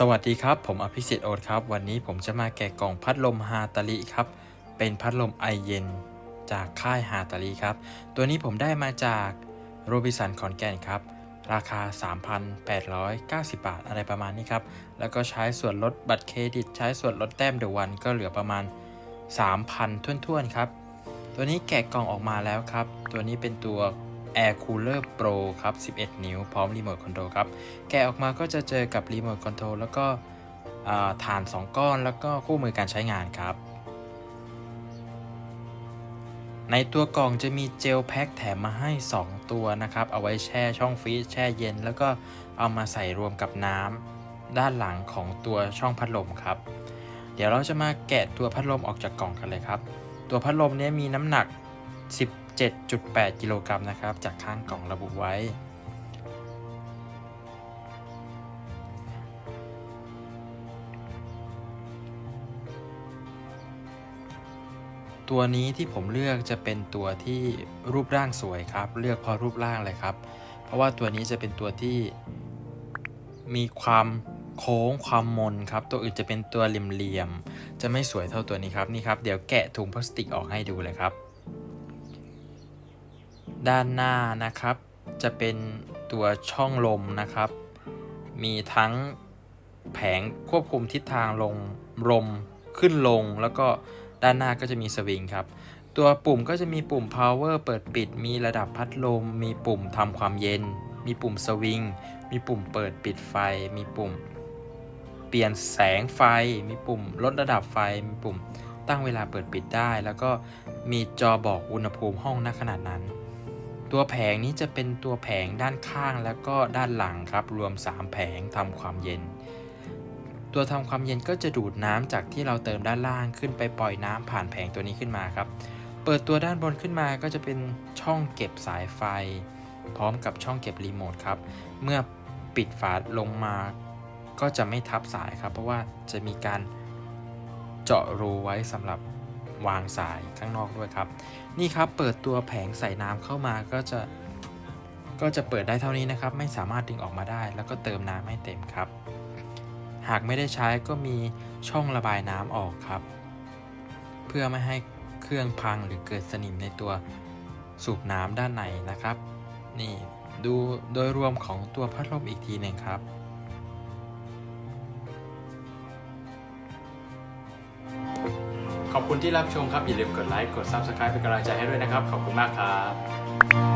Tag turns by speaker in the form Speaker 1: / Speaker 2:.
Speaker 1: สวัสดีครับ ผมอภิสิทธิ์โอตครับ วันนี้ผมจะมาแกะกล่องพัดลมฮาตาลิครับ เป็นพัดลมไอเย็น จากค่ายฮาตาลิครับ ตัวนี้ผมได้มาจากโรบิสันขอนแก่นครับ ราคา 3,890 บาทอะไรประมาณนี้ครับ แล้วก็ใช้ส่วนลดบัตรเครดิต ใช้ส่วนลดแต้มเดอะวันก็เหลือประมาณ 3,000 ท้วนๆครับ ตัวนี้แกะกล่องออกมาแล้วครับ ตัวนี้เป็นตัว Air Cooler Pro ครับ 11 นิ้ว พร้อมรีโมทคอนโทรลครับ แกะออกมาก็จะเจอกับรีโมทคอนโทรลแล้วก็อ่าฐาน 2 ก้อนแล้วก็คู่มือการใช้งานครับ ในตัวกล่องจะมีเจลแพ็คแถมมาให้ 2 ตัวนะครับ เอาไว้แช่ช่องฟรีซแช่เย็น แล้วก็เอามาใส่รวมกับน้ำด้านหลังของตัวช่องพัดลมครับ เดี๋ยวเราจะมาแกะตัวพัดลมออกจากกล่องกันเลยครับ ตัวพัดลมนี้มีน้ำหนัก 7.8 กิโลกรัมนะครับ จากข้างกล่องระบุไว้ ตัวนี้ที่ผมเลือกจะเป็นตัวที่รูปร่างสวยครับ เลือกเพราะรูปร่างเลยครับ เพราะว่าตัวนี้จะเป็นตัวที่มีความโค้งความมนครับ ตัวอื่นจะเป็นตัวเหลี่ยมๆ จะไม่สวยเท่าตัวนี้ครับ นี่ครับ เดี๋ยวแกะถุงพลาสติกออกให้ดูเลยครับ ด้านหน้านะครับ จะเป็นตัวช่องลมนะครับ มีทั้งแผงควบคุมทิศทางลงลมขึ้นลง แล้วก็ด้านหน้าก็จะมีสวิงครับ ตัวปุ่มก็จะมีปุ่ม power เปิดปิด มีระดับพัดลม มีปุ่มทำความเย็น มีปุ่มสวิง มีปุ่มเปิดปิดไฟ มีปุ่มเปลี่ยนแสงไฟ มีปุ่มลดระดับไฟ มีปุ่มตั้งเวลาเปิดปิดได้ แล้วก็มีจอบอกอุณหภูมิห้องณขนาดนั้น ตัวแผงนี้จะเป็นตัวแผงด้านข้างแล้วก็ด้านหลังครับ รวม 3 แผงทำความเย็น ตัวทำความเย็นก็จะดูดน้ำจากที่เราเติมด้านล่างขึ้นไปปล่อยน้ำผ่านแผงตัวนี้ขึ้นมาครับ เปิดตัวด้านบนขึ้นมาก็จะเป็นช่องเก็บสายไฟ พร้อมกับช่องเก็บรีโมทครับ เมื่อปิดฝาลงมาก็จะไม่ทับสายครับ เพราะว่าจะมีการเจาะรูไว้สำหรับ วางสายข้างนอกด้วยครับ นี่ครับเปิดตัวแผงใส่น้ำเข้ามาก็จะก็จะเปิดได้เท่านี้นะครับ ไม่สามารถดึงออกมาได้ แล้วก็เติมน้ำให้เต็มครับ หากไม่ได้ใช้ก็มีช่องระบายน้ำออกครับ เพื่อไม่ให้เครื่องพังหรือเกิดสนิมในตัวสูบน้ำด้านในนะครับ นี่ดูโดยรวมของตัวพัดลมอีกทีหนึ่งครับ ขอบคุณที่รับชมครับ อย่าลืมกดไลค์ กด Subscribe เป็นกำลังใจให้ด้วยนะครับ ขอบคุณมากครับ